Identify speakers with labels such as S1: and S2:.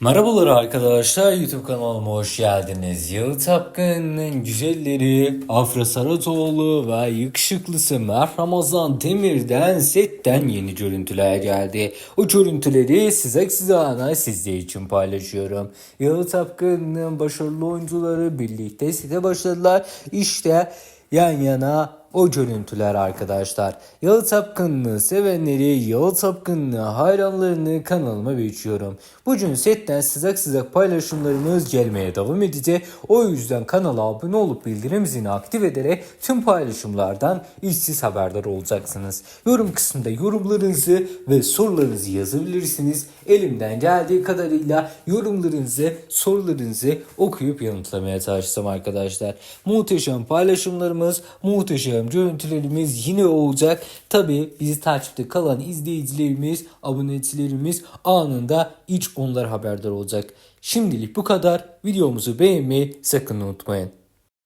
S1: Merhabalar arkadaşlar YouTube kanalıma hoş geldiniz. Yağı Tapkın'ın güzelleri Afra Saratoğlu ve yakışıklısı Mert Ramazan Demir'den setten yeni görüntüler geldi. O görüntüleri size size ana sizler için paylaşıyorum. Yağı Tapkın'ın başarılı oyuncuları birlikte site başladılar. İşte yan yana o görüntüler arkadaşlar. Yalı Tapkın'ı sevenleri, Yalı Tapkın'ı hayranlarını kanalıma bekliyorum. Bugün setten sıcak sıcak paylaşımlarımız gelmeye devam edecek. O yüzden kanala abone olup bildirim zilini aktif ederek tüm paylaşımlardan işsiz haberdar olacaksınız. Yorum kısmında yorumlarınızı ve sorularınızı yazabilirsiniz. Elimden geldiği kadarıyla yorumlarınızı, sorularınızı okuyup yanıtlamaya çalışacağım arkadaşlar. Muhteşem paylaşımlarımız, muhteşem görüntülerimiz yine olacak. Tabi bizi takipte kalan izleyicilerimiz, abonecilerimiz anında ilk onlar haberdar olacak. Şimdilik bu kadar. Videomuzu beğenmeyi sakın unutmayın.